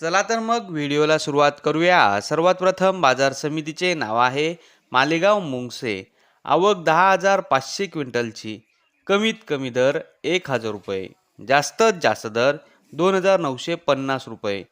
चला तर मग व्हिडिओला सुरुवात करूया. सर्वात प्रथम बाजार समितीचे नाव आहे मालेगाव मुंगसे. आवक दहा हजार पाचशे क्विंटलची. कमीत कमी दर एक हजार रुपये. जास्तीत जास्त दर दोन हजार नऊशे पन्नास रुपये.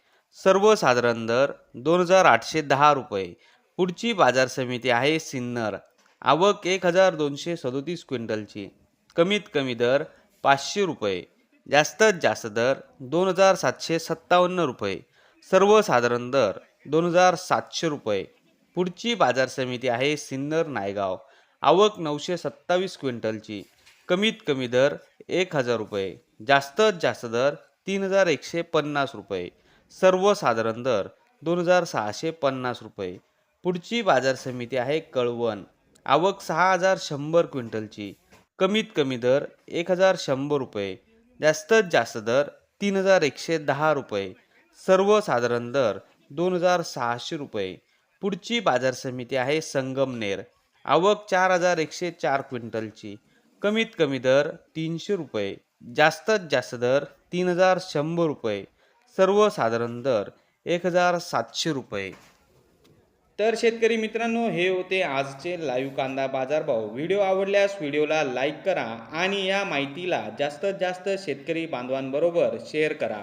सर्वसाधारण दर दोन हजार आठशे दहा रुपये. पुढची बाजार समिती आहे सिन्नर. आवक एक हजार दोनशे सदोतीस क्विंटलची. कमीत कमी दर पाचशे रुपये. जास्तीत जास्त दर दोन हजार सातशे सत्तावन्न रुपये. सर्वसाधारण दर दोन हजार सातशे रुपये. पुढची बाजार समिती आहे सिन्नर नायगाव. आवक नऊशे सत्तावीस क्विंटलची. कमीत कमी दर एक हजार रुपये. जास्तीत जास्त दर तीन हजार एकशे पन्नास रुपये. सर्वसाधारण दर दोन हजार सहाशे पन्नास रुपये. पुढची बाजार समिती आहे कळवण. आवक सहा हजार शंभर क्विंटलची. कमीत कमी दर एक हजार शंभर रुपये. जास्तीत जास्त दर तीन हजार एकशे दहा रुपये. सर्वसाधारण दर दोन हजार सहाशे रुपये. पुढची बाजार समिती आहे संगमनेर. आवक चार हजार एकशे चार क्विंटलची. कमीत कमी दर तीनशे रुपये. जास्तीत जास्त दर तीन हजार शंभर रुपये. सर्वसाधारण दर एक हजार सातशे रुपये. तर शेतकरी मित्रांनो हे होते आजचे लाईव्ह कांदा बाजारभाव. व्हिडिओ आवडल्यास व्हिडिओला लाईक करा आणि या माहितीला जास्तीत जास्त शेतकरी बांधवांबरोबर शेअर करा.